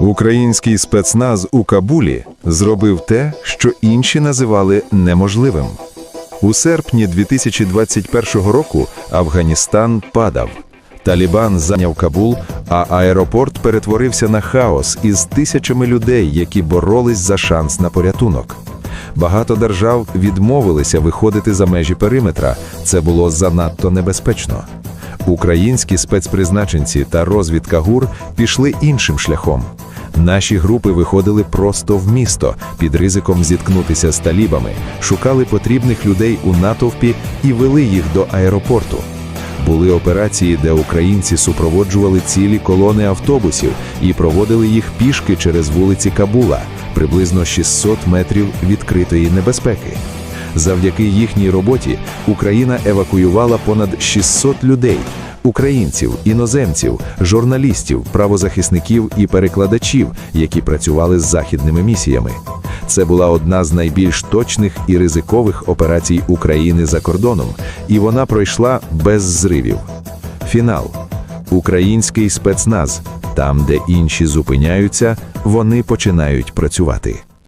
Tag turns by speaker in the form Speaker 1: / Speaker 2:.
Speaker 1: Український спецназ у Кабулі зробив те, що інші називали неможливим. У серпні 2021 року Афганістан падав. Талібан зайняв Кабул, а аеропорт перетворився на хаос із тисячами людей, які боролись за шанс на порятунок. Багато держав відмовилися виходити за межі периметра. Це було занадто небезпечно. Українські спецпризначенці та розвідка ГУР пішли іншим шляхом. Наші групи виходили просто в місто під ризиком зіткнутися з талібами, шукали потрібних людей у натовпі і вели їх до аеропорту. Були операції, де українці супроводжували цілі колони автобусів і проводили їх пішки через вулиці Кабула, приблизно 600 метрів відкритої небезпеки. Завдяки їхній роботі Україна евакуювала понад 600 людей українців, іноземців, журналістів, правозахисників і перекладачів, які працювали з західними місіями. Це була одна з найбільш точних і ризикових операцій України за кордоном, і вона пройшла без зривів. Фінал. Український спецназ. Там, де інші зупиняються, вони починають працювати.